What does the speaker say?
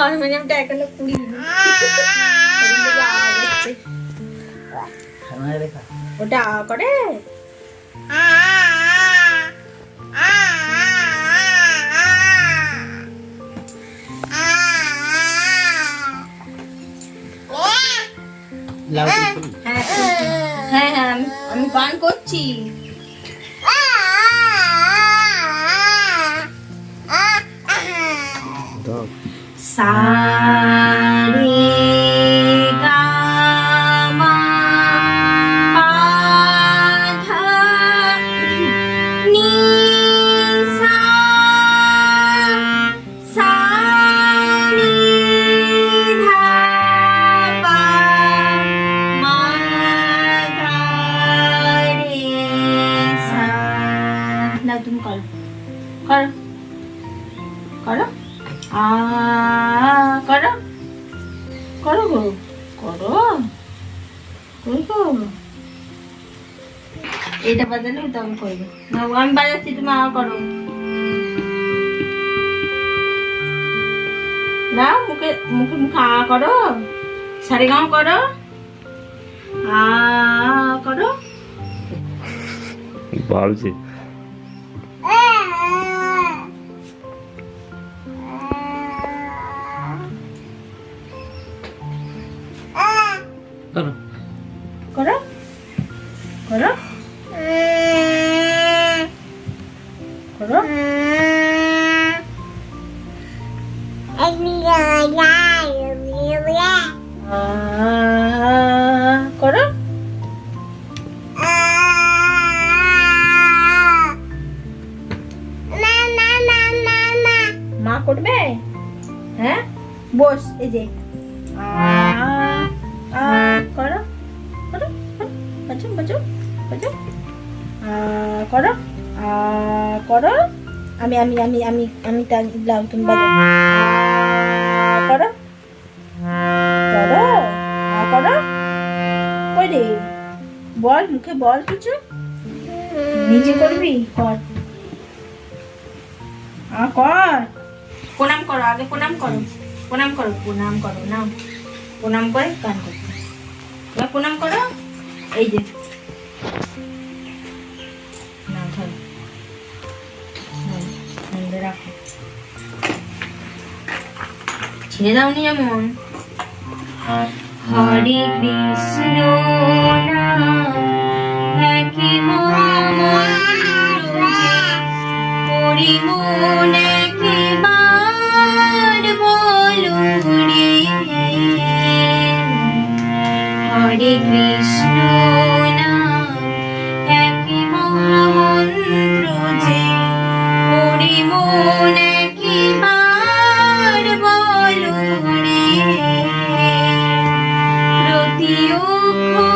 হারমোনিয়ামটা এখনও কুড়ি ওটা করে। হ্যাঁ হ্যাঁ হ্যাঁ আমি গান করছি। সারে গা মা পা ধা নি সা সা নি ধা পা মা ধা রে সা না তুমি করো করো করো আ, করো। করো গো। করো। গো। এটা বাজালে তো আমি করব না, আমি বাজাচ্ছি, তুমি আ করো। না মুখে মুখে মুখে আ করো। সারে গাও করো। আ করো। বাড়ছে করো। করো। মা করবে? হ্যাঁ? বস এই যে। করো। বাজো বাজো। করো। করো। আমি আমি আমি আমি আমি তা লাও তুমি বাজো। করো। করো। করো। কই রে? বল, মুখে বল কিছু। নিজে করবি? কর। আ, কর। প্রণাম করো, আগে প্রণাম করো। প্রণাম করো প্রণাম করো না প্রণাম করে গান করো। প্রণাম করো। এই যে। ছেড়ে দাওনি যেমন হরে কৃষ্ণ মন একবার বলো cry.